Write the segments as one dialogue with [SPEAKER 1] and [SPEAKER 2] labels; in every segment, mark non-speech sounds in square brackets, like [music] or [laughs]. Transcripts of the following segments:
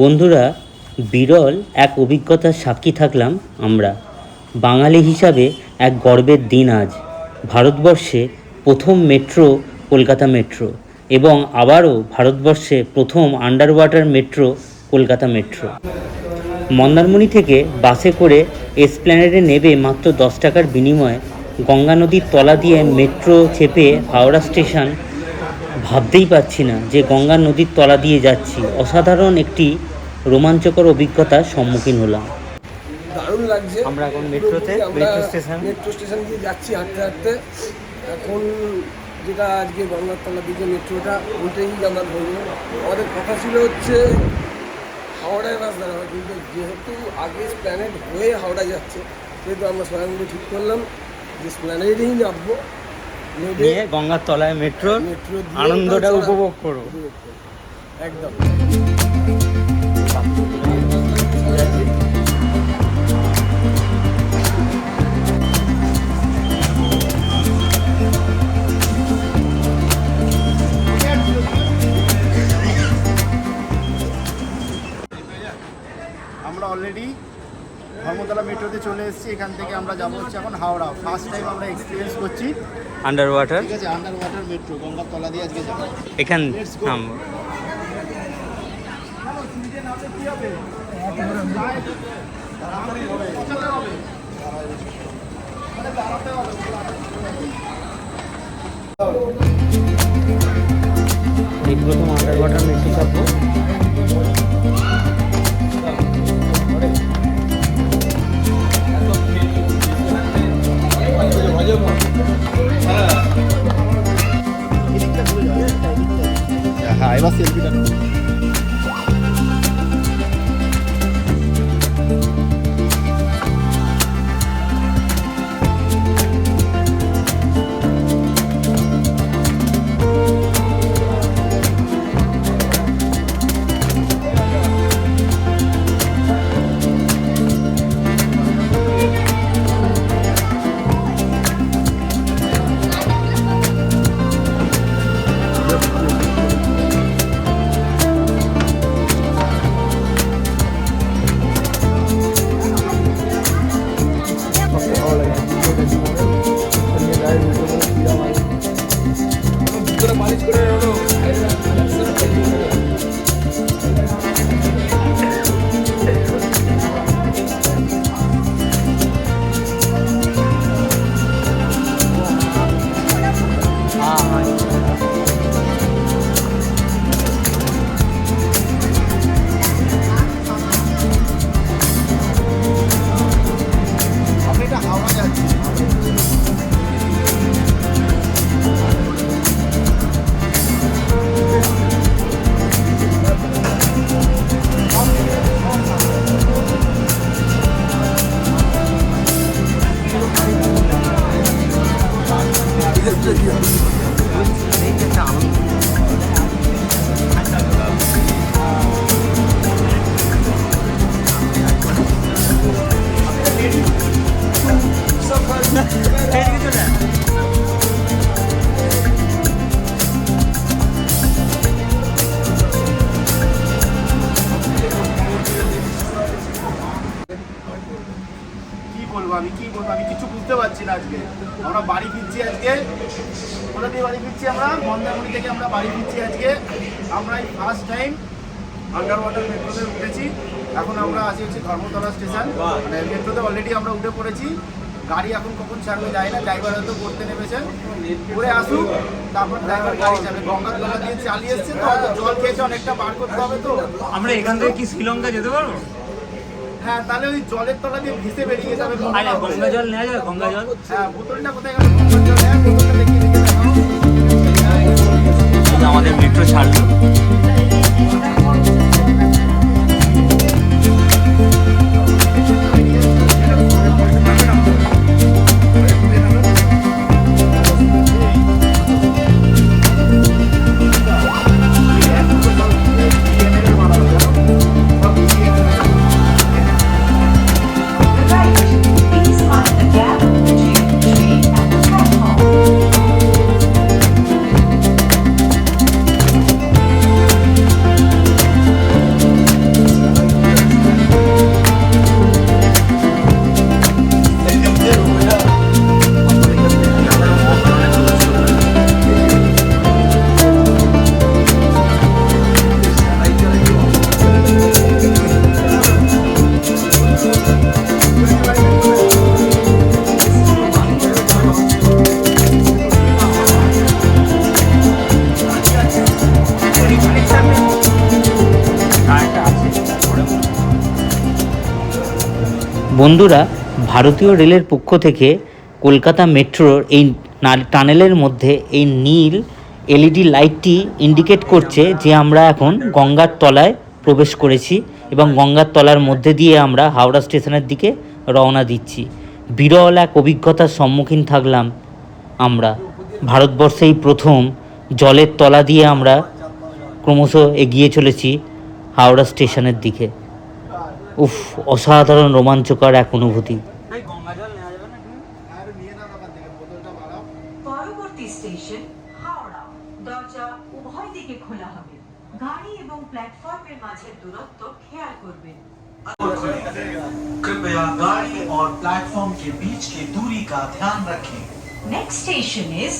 [SPEAKER 1] বন্ধুরা, বিরল এক অভিজ্ঞতার সাক্ষী থাকলাম আমরা। বাঙালি হিসাবে এক গর্বের দিন আজ। ভারতবর্ষে প্রথম মেট্রো, কলকাতা মেট্রো এবং আবারও ভারতবর্ষে প্রথম under water metro, Kolkata metro. Mandarmani থেকে বাসে করে এসপ্ল্যানেডে নেবে মাত্র দশ টাকার বিনিময়ে গঙ্গা নদীর তলা দিয়ে মেট্রো চেপে হাওড়া স্টেশন ভাবতেই পাচ্ছি না যে গঙ্গা নদীর তলা দিয়ে যাচ্ছি। অসাধারণ একটি রোমাঞ্চকর অভিজ্ঞতার সম্মুখীন হলাম।
[SPEAKER 2] দারুণ লাগছে।
[SPEAKER 1] আমরা এখন মেট্রোতে, মেট্রো স্টেশন।
[SPEAKER 2] মেট্রো স্টেশন দিয়ে যাচ্ছি হাঁটতে হাঁটতে। এখন যেটা আজকে গঙ্গার তলা দিকে মেট্রোটা ওইটাই আমরা ধরবো। আমাদের কথা ছিল হচ্ছে হাওড়ায় বাস দাঁড়াবে কিন্তু যেহেতু আগে প্ল্যানেট হয়ে হাওড়া যাচ্ছে সেহেতু আমরা সবাই মিলে ঠিক করলাম যে প্ল্যানেটেই নামবো নেমে
[SPEAKER 1] নিয়ে গঙ্গার তলায়
[SPEAKER 2] মেট্রো
[SPEAKER 1] আনন্দটা উপভোগ করো।
[SPEAKER 2] একদম।
[SPEAKER 3] এখান থেকে আমরা যাব হচ্ছে এখন হাওড়া। ফার্স্ট টাইম আমরা এক্সপিরিয়েন্স করছি।
[SPEAKER 1] আন্ডার ওয়াটার
[SPEAKER 3] ঠিক আছে আন্ডার ওয়াটার মেট্রো গঙ্গার তলা দিয়ে আজকে যাব।
[SPEAKER 1] এখান. থামবো প্রথম আন্ডার ওয়াটার মেট্রো চাপবো
[SPEAKER 3] হ্যাঁ এবার Thank you. বলব আমি কি বলব আমি কিছু বুঝতে পারছি না আজকে। আমরা বাড়ি ফিরছি আজকে। কোথা দিয়ে বাড়ি ফিরছি আমরা? মন্দারমণি থেকে আমরা বাড়ি ফিরছি আজকে। আমরা এই ফার্স্ট টাইম আন্ডার ওয়াটার মেট্রোতে উঠেছি। এখন আমরা আছি হচ্ছে ধর্মতলা স্টেশন মানে মেট্রোতে অলরেডি আমরা উঠে পড়েছি। গাড়ি এখন কখন ছাড়বে যায় না ড্রাইভার হয়তো করতে নেমেছেন। করে আসুক, তারপর ড্রাইভার গাড়ি যাবে। গঙ্গার তলা দিয়ে চালিয়ে এসছে, তো জল খেয়েছে, অনেকটা বার করতে হবে তো।
[SPEAKER 1] আমরা এখান থেকে কি শ্রীলঙ্কা যেতে পারব?
[SPEAKER 3] হ্যাঁ তাহলে ওই জলের তলা দিয়ে ভেসে বেরিয়ে যাবে
[SPEAKER 1] গঙ্গা জল। নেওয়া যাবে গঙ্গা জল?
[SPEAKER 3] হ্যাঁ বোতলটা কোথায় গেল? গঙ্গা জল
[SPEAKER 1] আমাদের মেট্রো ছাড়লো। বন্ধুরা, ভারতীয় রেলের পক্ষ থেকে কলকাতা মেট্রোর এই টানেলের মধ্যে এই নীল এলইডি লাইটটি ইন্ডিকেট করছে যে আমরা এখন গঙ্গার তলায় প্রবেশ করেছি এবং গঙ্গার তলার মধ্যে দিয়ে আমরা হাওড়া স্টেশনের দিকে রওনা দিচ্ছি। বিরল এক অভিজ্ঞতার সম্মুখীন থাকলাম আমরা। ভারতবর্ষেই প্রথম জলের তলা দিয়ে আমরা ক্রমশ এগিয়ে চলেছি হাওড়া স্টেশনের দিকে। উফ অসাধারণ রোমাঞ্চকর এক অনুভূতি
[SPEAKER 3] আর নিয়ে নাও ওখান থেকে বোতলটা বাড়াও
[SPEAKER 4] পরবর্তী স্টেশন হাওড়া দরজা উভয় দিকে খোলা হবে গাড়ি এবং প্ল্যাটফর্মের মাঝের দূরত্ব খেয়াল করবেন
[SPEAKER 5] कृपया गाड़ी और प्लेटफॉर्म के बीच की दूरी का ध्यान रखें
[SPEAKER 4] Next station is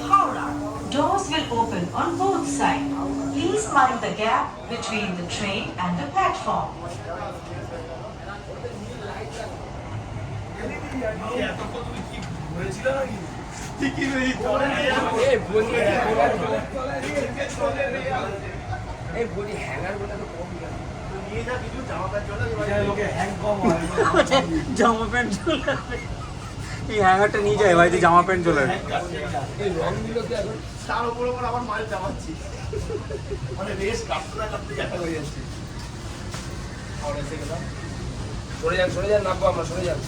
[SPEAKER 4] Howrah. Doors will open on both sides. Please mind the gap between the train and the platform. [laughs]
[SPEAKER 2] এই বলি এই বলি হ্যাঙ্গার গুলো তো কম কেন?
[SPEAKER 3] নিয়ে যা কিছু জামা [laughs] প্যান্ট চলে
[SPEAKER 6] এই হ্যাঙ্গারটা নিয়ে যায় বাড়িতে জামা প্যান্ট চলে।
[SPEAKER 3] তার উপর উপর আবার মাল চাপাচ্ছি। মানে রেস কাটতে না কাটতে দেখা হয়ে যাচ্ছে।
[SPEAKER 2] হাওড়া এসে গেলাম। সরে যান সরে যান আমরা সরে যান।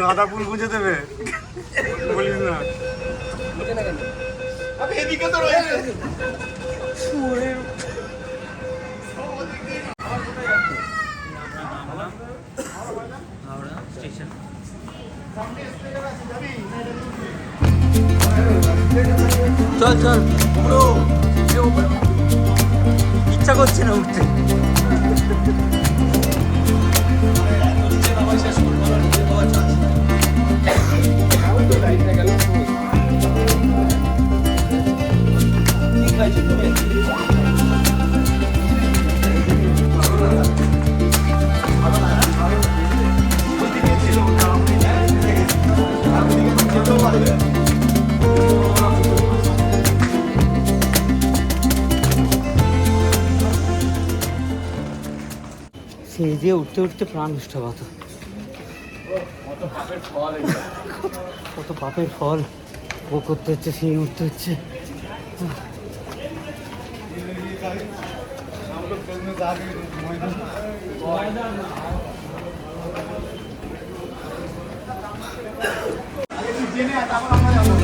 [SPEAKER 6] গাঁদা ফুল গুঁজে দেবে। বলিস না।
[SPEAKER 3] এদিকে তো রয়েছে।
[SPEAKER 6] চল চল পুরো ইচ্ছা করছে না উঠতে।
[SPEAKER 2] আমি তো লাইনে গেলাম।
[SPEAKER 1] সেই যে উঠতে উঠতে প্রাণ নষ্ট হতো কত পাপের ফল। ও করতে হচ্ছে সেই উঠতে হচ্ছে।
[SPEAKER 3] জেনে তারপর আমরা